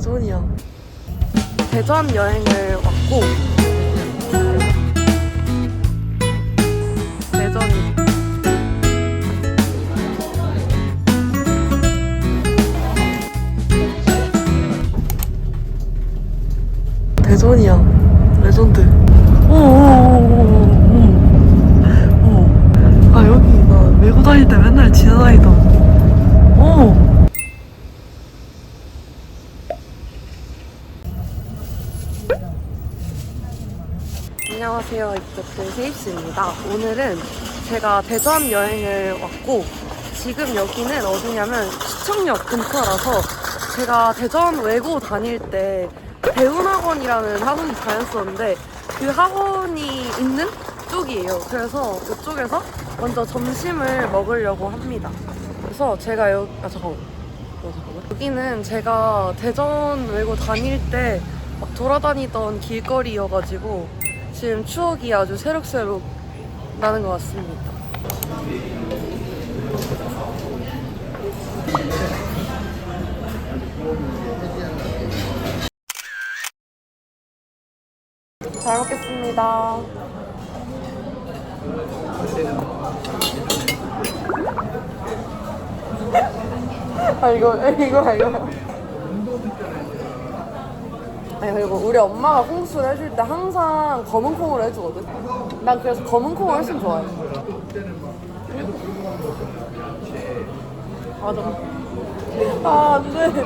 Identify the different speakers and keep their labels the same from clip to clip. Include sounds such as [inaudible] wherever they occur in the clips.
Speaker 1: 대전이야. 대전 여행을 왔고 대전이 대전이야. 레전드. 오오오오오. 아 여기 나 메고 다닐 때 맨날 지나다니던. 오. 안녕하세요. 이쪽들 세입스입니다. 오늘은 제가 대전 여행을 왔고 지금 여기는 어디냐면 시청역 근처라서 제가 대전 외고 다닐 때 대운학원이라는 학원이 다녔었는데 그 학원이 있는 쪽이에요. 그래서 이쪽에서 먼저 점심을 먹으려고 합니다. 그래서 제가 여기 아 잠깐만. 어, 잠깐만. 여기는 제가 대전 외고 다닐 때 막 돌아다니던 길거리여가지고 지금 추억이 아주 새록새록 나는 것 같습니다. 잘 먹겠습니다. 아 이거 이거 이거. 아니 그리고 우리 엄마가 콩국수를 해줄 때 항상 검은 콩으로 해주거든. 난 그래서 검은 콩을 훨씬 좋아해. 맞아. 아 안 돼.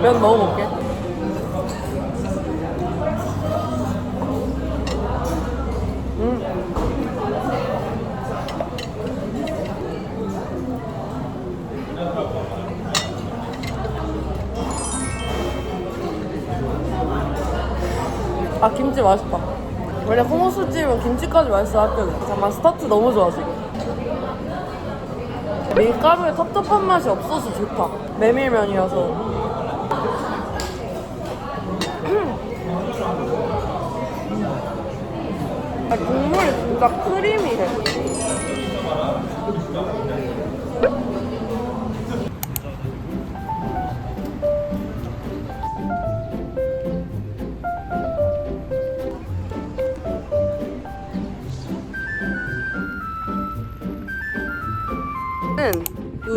Speaker 1: 면 먹어볼게. 음. 아 김치 맛있다. 원래 콩국수집은 김치까지 맛있어 학교는. 잠깐만 스타트 너무 좋아 지금. 밀가루에 텁텁한 맛이 없어서 좋다. 메밀면이어서. 아, 국물이 진짜 크리미해.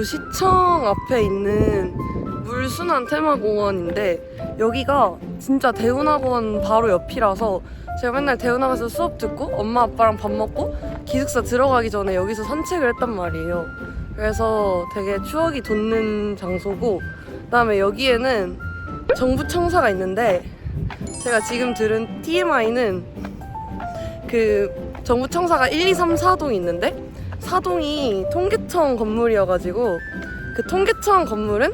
Speaker 1: 요 시청 앞에 있는 물순환 테마공원인데 여기가 진짜 대운학원 바로 옆이라서 제가 맨날 대운학원에서 수업 듣고 엄마 아빠랑 밥 먹고 기숙사 들어가기 전에 여기서 산책을 했단 말이에요. 그래서 되게 추억이 돋는 장소고 그다음에 여기에는 정부 청사가 있는데 제가 지금 들은 TMI는 그 정부 청사가 1, 2, 3, 4동이 있는데 사동이 통계청 건물이어가지고 그 통계청 건물은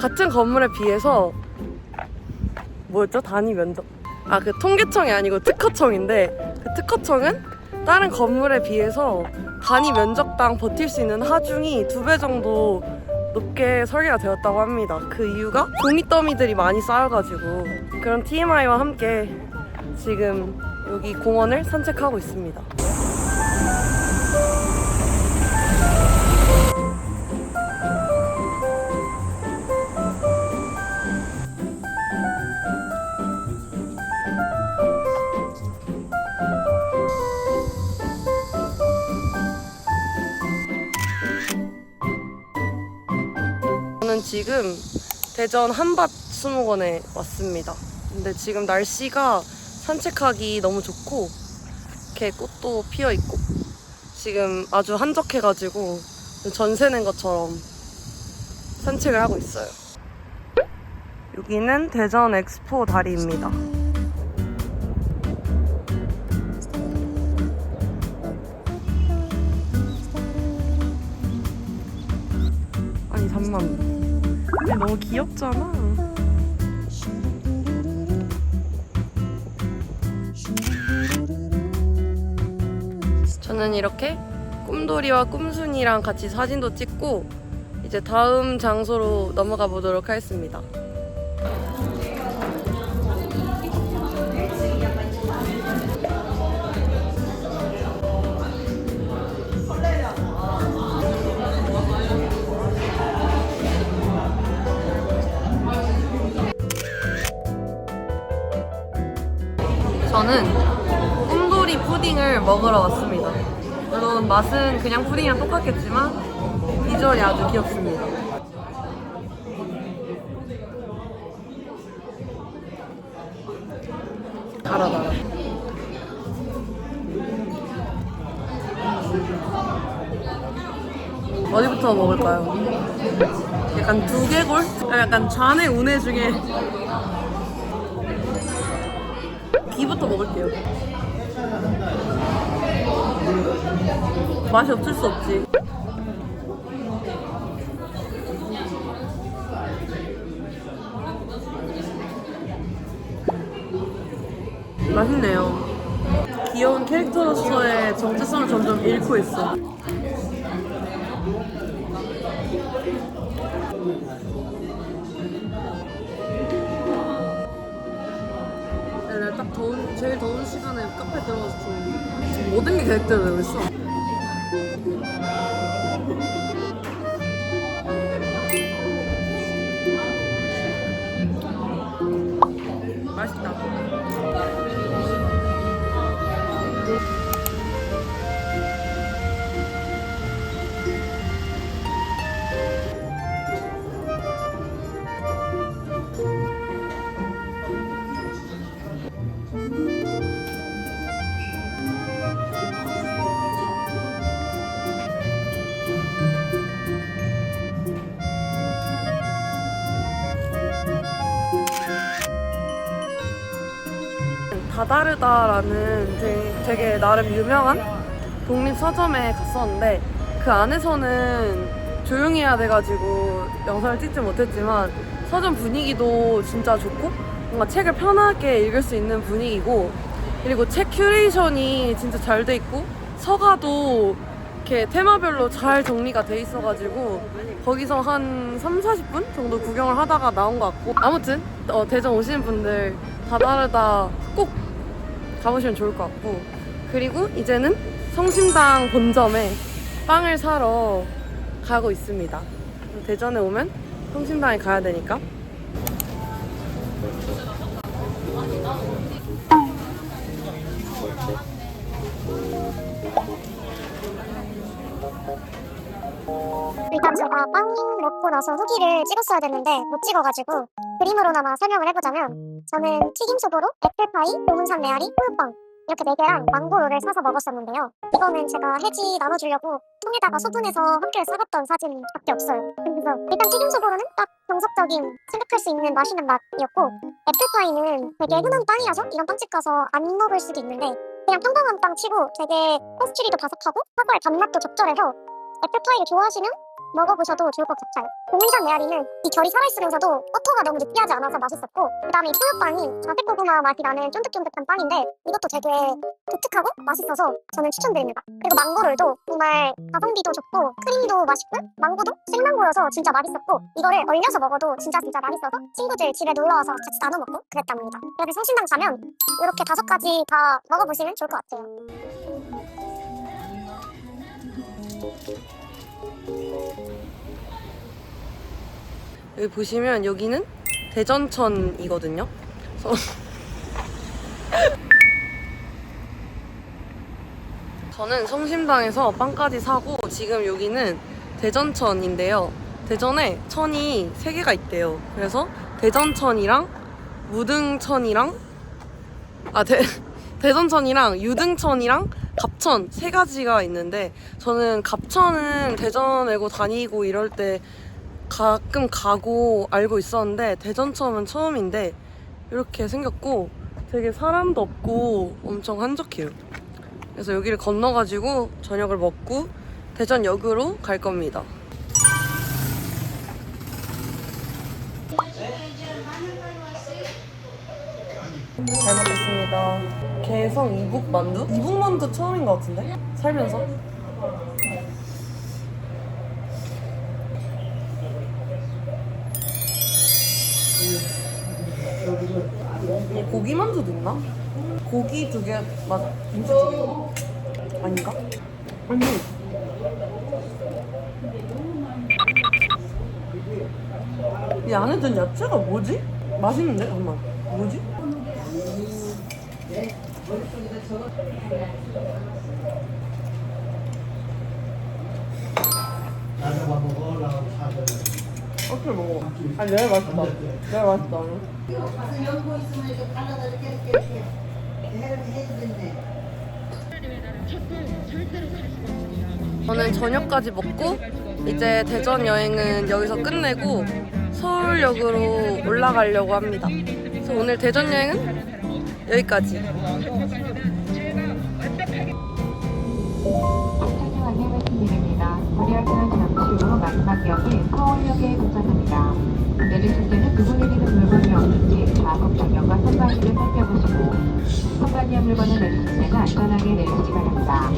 Speaker 1: 같은 건물에 비해서 뭐였죠? 단위 면적 아 그 통계청이 아니고 특허청인데 그 특허청은 다른 건물에 비해서 단위 면적당 버틸 수 있는 하중이 두 배 정도 높게 설계가 되었다고 합니다. 그 이유가 종이 더미들이 많이 쌓여가지고 그런 TMI와 함께 지금 여기 공원을 산책하고 있습니다. 지금 대전 한밭 수목원에 왔습니다. 근데 지금 날씨가 산책하기 너무 좋고 이렇게 꽃도 피어 있고 지금 아주 한적해가지고 전세 낸 것처럼 산책을 하고 있어요. 여기는 대전 엑스포 다리입니다. 아니 잠만. 근데 너무 귀엽잖아. 저는 이렇게 꿈돌이와 꿈순이랑 같이 사진도 찍고 이제 다음 장소로 넘어가 보도록 하겠습니다. 푸딩을 먹으러 왔습니다. 물론 맛은 그냥 푸딩이랑 똑같겠지만 비주얼이 아주 귀엽습니다. 달아 달아. 어디부터 먹을까요? 약간 두개골? 약간 좌뇌 우뇌 중에 귀부터 먹을게요. 맛이 없을 수 없지. 맛있네요. 귀여운 캐릭터로서의 정체성을 점점 잃고 있어. 내가 딱 더운, 제일 더운 시간에 카페 들어가서 좀 지금 모든 게 계획대로 되고 있어. 다다르다라는 되게, 되게 나름 유명한 독립 서점에 갔었는데 그 안에서는 조용히 해야 돼가지고 영상을 찍지 못했지만 서점 분위기도 진짜 좋고 뭔가 책을 편하게 읽을 수 있는 분위기고 그리고 책 큐레이션이 진짜 잘 돼 있고 서가도 이렇게 테마별로 잘 정리가 돼 있어가지고 거기서 한 3, 40분 정도 구경을 하다가 나온 것 같고 아무튼 어, 대전 오시는 분들 다다르다 꼭 가보시면 좋을 것 같고. 그리고 이제는 성심당 본점에 빵을 사러 가고 있습니다. 대전에 오면 성심당에 가야 되니까.
Speaker 2: 일단 제가 빵 먹고 나서 후기를 찍었어야 됐는데 못 찍어가지고 그림으로나마 설명을 해보자면 저는 튀김소보로 애플파이, 고문산 메아리, 호유빵 이렇게 4개랑 망고롤을 사서 먹었었는데요. 이거는 제가 해지 나눠주려고 통에다가 소분해서 함께 싸갔던 사진밖에 없어요. 그래서 일단 튀김소보로는 딱 정석적인 생각할 수 있는 맛있는 맛이었고 애플파이는 되게 흔한 빵이라서 이런 빵집 가서 안 먹을 수도 있는데 그냥 평범한 빵 치고 되게 페스츄리도 바삭하고 사과의 단맛도 적절해서 애플파이를 좋아하시면 먹어보셔도 좋을 것 같아요. 고문산 메아리는 이 결이 살아있으면서도 버터가 너무 느끼하지 않아서 맛있었고 그 다음에 이 초코빵이 자색 고구마 맛이 나는 쫀득쫀득한 빵인데 이것도 되게 독특하고 맛있어서 저는 추천드립니다. 그리고 망고rol도 정말 가성비도 좋고 크림도 맛있고 망고도 생망고여서 진짜 맛있었고 이거를 얼려서 먹어도 진짜 진짜 맛있어서 친구들 집에 놀러와서 같이 나눠 먹고 그랬답니다. 여기 성신당 가면 이렇게 다섯 가지 다 먹어보시면 좋을 것 같아요.
Speaker 1: 여기 보시면 여기는 대전천이거든요. 그래서 [laughs] 저는 성심당에서 빵까지 사고 지금 여기는 대전천인데요. 대전에 천이 세 개가 있대요. 그래서 대전천이랑 무등천이랑 아 대, [laughs] 대전천이랑 유등천이랑 갑천 세 가지가 있는데 저는 갑천은 대전 외고 다니고 이럴 때 가끔 가고 알고 있었는데 대전 처음은 처음인데 이렇게 생겼고 되게 사람도 없고 엄청 한적해요. 그래서 여기를 건너가지고 저녁을 먹고 대전역으로 갈 겁니다. 잘 먹겠습니다. 개성 이북 만두? 이북 만두 처음인 것 같은데? 살면서? 고기 만두도 있나? 고기 두 개, 맛, 김치 두 개. 아닌가? 아니. 이 안에 든 야채가 뭐지? 맛있는데? 잠깐만. 뭐지?
Speaker 3: 나도 사줘요.
Speaker 1: 어플 먹어. 아니 내가 맛있다. 내가 맛있다.
Speaker 4: 연고 있으면 이렇게 발라다 이렇게 이렇게 해주겠네.
Speaker 1: 저는 저녁까지 먹고 이제 대전 여행은 여기서 끝내고 서울역으로 올라가려고 합니다. 그래서 오늘 대전 여행은 여기까지.
Speaker 5: 마지막 역인 서울역에 도착합니다. 내리실 때는 두고 내리는 물건이 없는지 좌석 정면과 선반위를 살펴보시고 선반위와 물건을 내리실 때는 안전하게 내리시기 바랍니다.